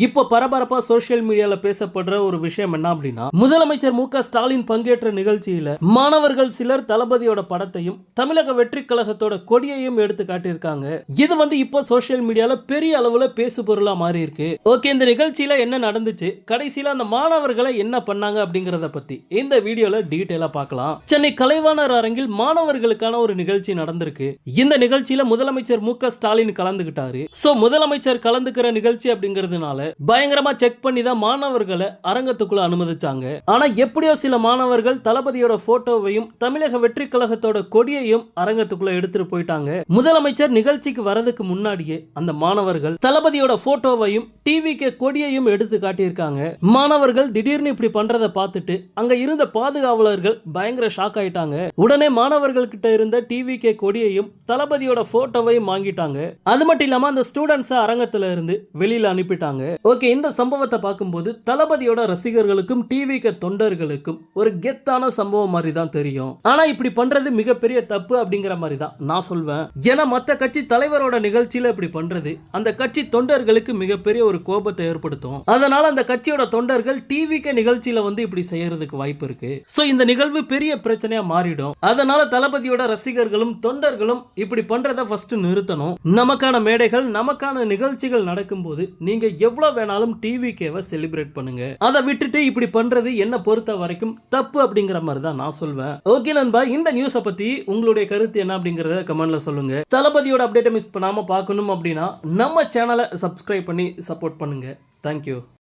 இப்போ பரபரப்பா சோசியல் மீடியால பேசப்படுற ஒரு விஷயம் என்ன அப்படின்னா முதலமைச்சர் மு ஸ்டாலின் பங்கேற்ற நிகழ்ச்சியில மாணவர்கள் சிலர் தளபதியோட படத்தையும் தமிழக வெற்றி கழகத்தோட கொடியையும் எடுத்து காட்டியிருக்காங்க. இது வந்து இப்போ சோசியல் மீடியால பெரிய அளவுல பேசு பொருளா மாறி இருக்கு ஓகே இந்த நிகழ்ச்சியில என்ன நடந்துச்சு? கடைசியில அந்த மாணவர்களை என்ன பண்ணாங்க அப்படிங்கறத பத்தி இந்த வீடியோல டீட்டெயிலா பார்க்கலாம். சென்னை கலைவாணர் அரங்கில் மாணவர்களுக்கான ஒரு நிகழ்ச்சி நடந்திருக்கு. இந்த நிகழ்ச்சியில முதலமைச்சர் மு ஸ்டாலின் கலந்துகிட்டாரு. சோ முதலமைச்சர் கலந்துக்கிற நிகழ்ச்சி அப்படிங்கிறதுனால பயங்கரமா செக் பண்ணி தான் மாணவர்களை அரங்கத்துக்குள்ள அனுமதிச்சாங்க. ஆனா எப்படியோ சில மாணவர்கள் தளபதியோட போட்டோவையும் தமிழக வெற்றி கழகத்தோட கொடியையும் அரங்கத்துக்குள்ள எடுத்துட்டு போயிட்டாங்க. முதலமைச்சர் நிகழ்ச்சிக்கு வரதுக்கு முன்னாடியே அந்த மாணவர்கள் தளபதியோட போட்டோவையும் டிவிக்கு கொடியையும் எடுத்து காட்டியிருக்காங்க. மாணவர்கள் திடீர்னு இப்படி பண்றதை பார்த்துட்டு அங்க இருந்த பாதுகாவலர்கள் பயங்கர ஷாக் ஆயிட்டாங்க. உடனே மாணவர்கள் கிட்ட இருந்த டிவிகே கொடியையும் தளபதியோட போட்டோவையும் வாங்கிட்டாங்க. அது மட்டும் இல்லாம அந்த ஸ்டூடெண்ட்ஸை அரங்கத்துல இருந்து வெளியில அனுப்பிட்டாங்க. ஓகே இந்த சம்பவத்தை பார்க்கும்போது தளபதியோட ரசிகர்களுக்கும் டிவிக்கு தொண்டர்களுக்கும் ஒரு கெத்தான சம்பவம் மாதிரி தான் தெரியும். ஆனா இப்படி பண்றது மிகப்பெரிய தப்பு அப்படிங்கிற மாதிரி தான் நான் சொல்வேன். ஏன்னா மற்ற கட்சி தலைவரோட நிகழ்ச்சியில இப்படி பண்றது அந்த கட்சி தொண்டர்களுக்கு மிகப்பெரிய ஒரு கோபத்தை ஏற்படுத்தும். அதனால அந்த கட்சியோட தொண்டர்கள் டிவிக்கு நிகழ்ச்சியில வந்து இப்படி செய்யறதுக்கு வாய்ப்பு இருக்கு. சோ இந்த நிகழ்வு பெரிய பிரச்சனையா மாறிடும். அதனால தளபதியோட ரசிகர்களும் தொண்டர்களும் இப்படி பண்றதை ஃபர்ஸ்ட் நிறுத்தணும். நமக்கான மேடைகள் நமக்கான நிகழ்ச்சிகள் நடக்கும்போது நீங்க எவ்வளவு வேணாலும் டிவிக்கேவை செலிப்ரேட் பண்ணுங்க. அதை விட்டுட்டு இப்படி பண்றது என்ன பொறுத்த வரைக்கும் தப்பு அப்படிங்கிற மாதிரி தான் நான் சொல்வேன். ஓகே நண்பா இந்த நியூஸை பத்தி உங்களுடைய கருத்து என்ன அப்படிங்கறத கமெண்ட்ல சொல்லுங்க. தளபதியோட அப்டேட்டை மிஸ் பண்ணாம பார்க்கணும் அப்படின்னா நம்ம சேனலை சப்ஸ்கிரைப் பண்ணி சப்போர்ட் பண்ணுங்க. தேங்க்யூ